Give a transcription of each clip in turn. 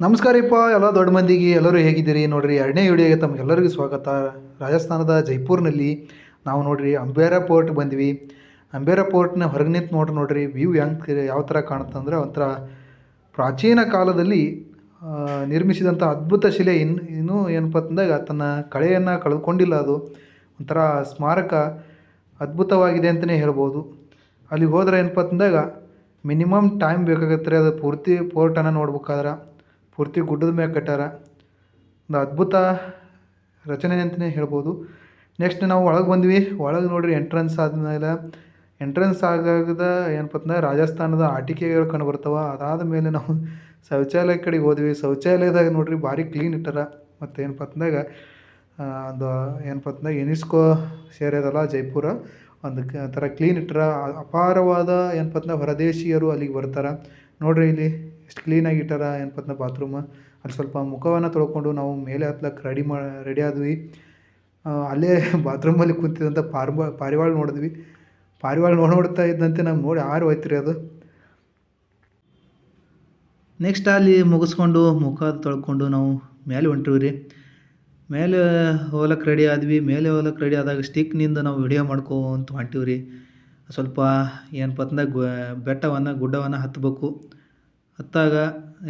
ನಮಸ್ಕಾರಪ್ಪ ಎಲ್ಲ ದೊಡ್ಡ ಮಂದಿಗೆ, ಎಲ್ಲರೂ ಹೇಗಿದ್ದೀರಿ? ನೋಡ್ರಿ, ಎರಡನೇ ವಿಡಿಯೋಗೆ ತಮಗೆಲ್ಲರಿಗೂ ಸ್ವಾಗತ. ರಾಜಸ್ಥಾನದ ಜೈಪುರ್ನಲ್ಲಿ ನಾವು ನೋಡ್ರಿ, ಅಂಬೇರ ಪೋರ್ಟ್ ಬಂದ್ವಿ. ಅಂಬೇರ ಪೋರ್ಟ್ನ ಹೊರಗೆ ನಿಂತು ನೋಡ್ರಿ ನೋಡ್ರಿ, ವ್ಯೂ ಹೆಂಗೆ ಯಾವ ಥರ ಕಾಣುತ್ತಂದ್ರೆ ಒಂಥರ ಪ್ರಾಚೀನ ಕಾಲದಲ್ಲಿ ನಿರ್ಮಿಸಿದಂಥ ಅದ್ಭುತ ಶಿಲೆ. ಇನ್ನು ಇನ್ನೂ ಏನಪ್ಪ ಅಂತಂದಾಗ ತನ್ನ ಕಳೆಯನ್ನು ಕಳೆದುಕೊಂಡಿಲ್ಲ ಅದು. ಒಂಥರ ಸ್ಮಾರಕ ಅದ್ಭುತವಾಗಿದೆ ಅಂತಲೇ ಹೇಳ್ಬೋದು. ಅಲ್ಲಿಗೆ ಹೋದ್ರೆ ಏನಪ್ಪ ಅಂತಂದಾಗ, ಮಿನಿಮಮ್ ಟೈಮ್ ಬೇಕಾಗತ್ತೆ ರೀ, ಅದು ಪೂರ್ತಿ ಪೋರ್ಟನ್ನು ನೋಡ್ಬೇಕಾದ್ರೆ. ಪೂರ್ತಿ ಗುಡ್ಡದ ಮ್ಯಾಲೆ ಕಟ್ಟಾರ ಒಂದು ಅದ್ಭುತ ರಚನೆ ಅಂತಲೇ ಹೇಳ್ಬೋದು. ನೆಕ್ಸ್ಟ್ ನಾವು ಒಳಗೆ ಬಂದ್ವಿ. ಒಳಗೆ ನೋಡಿರಿ ಎಂಟ್ರೆನ್ಸ್ ಆದಮೇಲೆ ಎಂಟ್ರೆನ್ಸ್ ಆಗಾಗದ ಏನಪ್ಪ ರಾಜಸ್ಥಾನದ ಆಟಿಕೆಗಳು ಕಂಡು ಬರ್ತಾವೆ ಅದಾದ ಮೇಲೆ ನಾವು ಶೌಚಾಲಯ ಕಡೆಗೆ ಹೋದ್ವಿ. ಶೌಚಾಲಯದಾಗ ನೋಡಿರಿ ಭಾರಿ ಕ್ಲೀನ್ ಇಟ್ಟಾರ. ಮತ್ತು ಏನಪ್ಪ ಅಂದಾಗ ಒಂದು ಏನಪ್ಪ ಅಂತಂದಾಗ ಯುನಿಸ್ಕೋ ಸೇರಿದಲ್ಲ ಜೈಪುರ, ಒಂದು ಥರ ಕ್ಲೀನ್ ಇಟ್ಟರ ಅಪಾರವಾದ ಏನಪ್ಪ ಅಂತಂದ್ರೆ ಹೊರದೇಶೀಯರು ಅಲ್ಲಿಗೆ ಬರ್ತಾರೆ. ನೋಡಿರಿ ಇಲ್ಲಿ ಎಷ್ಟು ಕ್ಲೀನಾಗಿ ಇಟ್ಟಾರ ಏನಪ್ಪ ಅಂತಂದ್ರೆ ಬಾತ್ರೂಮ್? ಅಲ್ಲಿ ಸ್ವಲ್ಪ ಮುಖವನ್ನು ತೊಳ್ಕೊಂಡು ನಾವು ಮೇಲೆ ಹತ್ಲಕ್ಕೆ ರೆಡಿ ಮಾ, ರೆಡಿ ಆದ್ವಿ. ಅಲ್ಲೇ ಬಾತ್ರೂಮಲ್ಲಿ ಕೂತಿದ್ದಂಥ ಪಾರ್ಬ, ಪಾರಿವಾಳ ನೋಡಿದ್ವಿ. ಪಾರಿವಾಳ ನೋಡಿ ನೋಡ್ತಾ ಇದ್ದಂತೆ ನಮ್ಗೆ ನೋಡಿ ಆರು ಹೋಯ್ತು ಅದು. ನೆಕ್ಸ್ಟ್ ಅಲ್ಲಿ ಮುಗಿಸ್ಕೊಂಡು ಮುಖ ತೊಳ್ಕೊಂಡು ನಾವು ಮೇಲೆ ಹೊಂಟಿವಿ ರೀ ಮೇಲೆ ಹೋಗ್ಲಕ್ಕೆ ರೆಡಿ ಆದ್ವಿ. ಮೇಲೆ ಹೋಗ್ಲಕ್ಕೆ ರೆಡಿ ಆದಾಗ ಸ್ಟಿಕ್ನಿಂದ ನಾವು ವಿಡಿಯೋ ಮಾಡ್ಕೊಂತ ರೀ ಸ್ವಲ್ಪ ಏನಪ್ಪ ಅಂತಂದಾಗ ಬೆಟ್ಟವನ್ನು, ಗುಡ್ಡವನ್ನು ಹತ್ತಬೇಕು ಹತ್ತಾಗ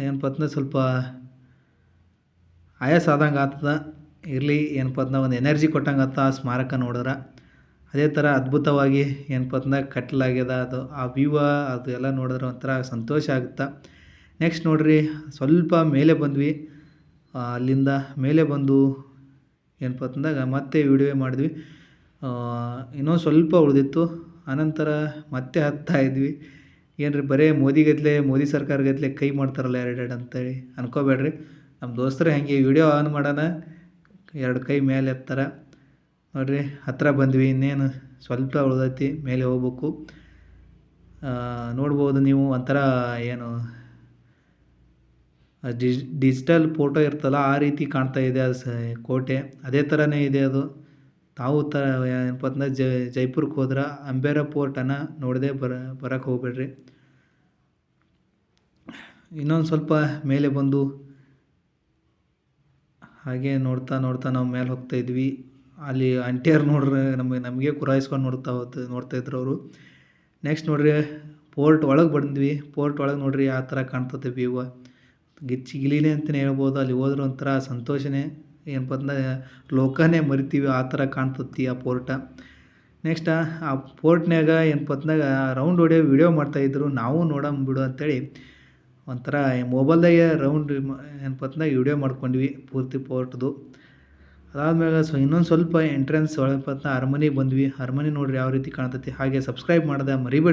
ಏನಪ್ಪ ಅಂತಂದ್ರೆ ಸ್ವಲ್ಪ ಆಯಾಸ ಆದಂಗೆ ಆಗ್ತದ. ಇರಲಿ ಏನಪ್ಪ ಅಂದ್ರೆ ಒಂದು ಎನರ್ಜಿ ಕೊಟ್ಟಂಗೆ ಆ ಸ್ಮಾರಕ ನೋಡಿದ್ರೆ. ಅದೇ ಥರ ಅದ್ಭುತವಾಗಿ ಏನಪ್ಪ ಅಂತಂದಾಗ ಕಟ್ಲಾಗ್ಯದ ಅದು ಆ ವ್ಯೂವ ಅದು ಎಲ್ಲ ನೋಡಿದ್ರೆ ಒಂಥರ ಸಂತೋಷ ಆಗುತ್ತೆ. ನೆಕ್ಸ್ಟ್ ನೋಡ್ರಿ, ಸ್ವಲ್ಪ ಮೇಲೆ ಬಂದ್ವಿ. ಅಲ್ಲಿಂದ ಮೇಲೆ ಬಂದು ಏನಪ್ಪ ಅಂತಂದಾಗ ಮತ್ತೆ ವಿಡಿಯೋ ಮಾಡಿದ್ವಿ. ಇನ್ನೊಂದು ಸ್ವಲ್ಪ ಉಳಿದಿತ್ತು. ಆನಂತರ ಮತ್ತೆ ಹತ್ತಾ ಇದ್ವಿ. ಏನು ಬರೇ ಮೋದಿ ಮೋದಿಗತ್ಲೆ, ಮೋದಿ ಸರ್ಕಾರ ಸರ್ಕಾರಗತ್ಲೆ ಕೈ ಮಾಡ್ತಾರಲ್ಲ ಎರಡೆರಡು ಅಂತೇಳಿ ಅನ್ಕೋಬೇಡ್ರಿ. ನಮ್ಮ ದೋಸ್ತರು ಹಾಗೆ ವಿಡಿಯೋ ಆನ್ ಮಾಡೋಣ. ಎರಡು ಕೈ ಮೇಲೆ ಎತ್ತಾರ. ನೋಡಿರಿ ಹತ್ತಿರ ಬಂದ್ವಿ, ಇನ್ನೇನು ಸ್ವಲ್ಪ ಉಳ್ದೈತಿ, ಮೇಲೆ ಹೋಗ್ಬೇಕು. ನೋಡ್ಬೋದು ನೀವು ಒಂಥರ ಏನು ಡಿಜ್, ಡಿಜಿಟಲ್ ಫೋಟೋ ಇರ್ತಲ್ಲ, ಆ ರೀತಿ ಕಾಣ್ತಾ ಇದೆ ಅದು ಸ, ಕೋಟೆ. ಅದೇ ಥರನೇ ಇದೆ ಅದು. ತಾವು ತ ಏನಪ್ಪ ಅಂತಂದ್ರೆ ಜೈಪುರಕ್ಕೆ ಹೋದ್ರೆ ಅಂಬೇರ ಪೋರ್ಟನ ನೋಡದೆ ಬರ, ಬರಕ್ಕೆ ಹೋಗ್ಬೇಡ್ರಿ. ಇನ್ನೊಂದು ಸ್ವಲ್ಪ ಮೇಲೆ ಬಂದು ಹಾಗೆ ನೋಡ್ತಾ ನೋಡ್ತಾ ನಾವು ಮೇಲೆ ಹೋಗ್ತಾ ಇದ್ವಿ. ಅಲ್ಲಿ ಅಂಟಿಯರ್ ನೋಡ್ರೆ, ನಮಗೆ ನಮಗೆ ಕುರಾಯಿಸ್ಕೊಂಡು ನೋಡ್ತಾ ಹೋದ್ ನೋಡ್ತಾ ಇದ್ರು ಅವರು. ನೆಕ್ಸ್ಟ್ ನೋಡ್ರಿ, ಪೋರ್ಟ್ ಒಳಗೆ ಬಂದ್ವಿ. ಪೋರ್ಟ್ ಒಳಗೆ ನೋಡ್ರಿ ಆ ಥರ ಕಾಣ್ತದೆ ವ್ಯೂವ ಗಿಚ್ಚಿ ಗಿಲಿನೇ ಅಂತಲೇ ಹೇಳ್ಬೋದು. ಅಲ್ಲಿ ಹೋದ್ರೆ ಒಂಥರ ಸಂತೋಷನೇ. ಏನಪ್ಪ ಅಂದ್ರೆ ಲೋಕನೇ ಮರಿತೀವಿ ಆ ಥರ ಕಾಣ್ತತಿ ಆ ಪೋರ್ಟ. ನೆಕ್ಸ್ಟ್ ಆ ಪೋರ್ಟ್ನ್ಯಾಗ ಏನಪ್ಪ ಅಂತಂದಾಗ ರೌಂಡ್ ಹೊಡಿಯೋ ವಿಡಿಯೋ ಮಾಡ್ತಾಯಿದ್ರು ನಾವು ನೋಡೋಣ ಬಿಡು ಅಂತೇಳಿ ಒಂಥರ ಮೊಬೈಲ್ದಾಗೆ ರೌಂಡ್ ಏನಪ್ಪ ಅಂತಂದಾಗ ವಿಡಿಯೋ ಮಾಡ್ಕೊಂಡ್ವಿ ಪೂರ್ತಿ ಪೋರ್ಟ್ದು. ಅದಾದ್ಮೇಲೆ ಸೊ ಇನ್ನೊಂದು ಸ್ವಲ್ಪ ಎಂಟ್ರೆನ್ಸ್ ಒಳಗೆ ಅರಮನೆ ಬಂದ್ವಿ. ಅರಮನೆ ನೋಡ್ರಿ ಯಾವ ರೀತಿ ಕಾಣ್ತತಿ. ಹಾಗೆ ಸಬ್ಸ್ಕ್ರೈಬ್ ಮಾಡಿದೆ ಮರಿಬೇಡಿ.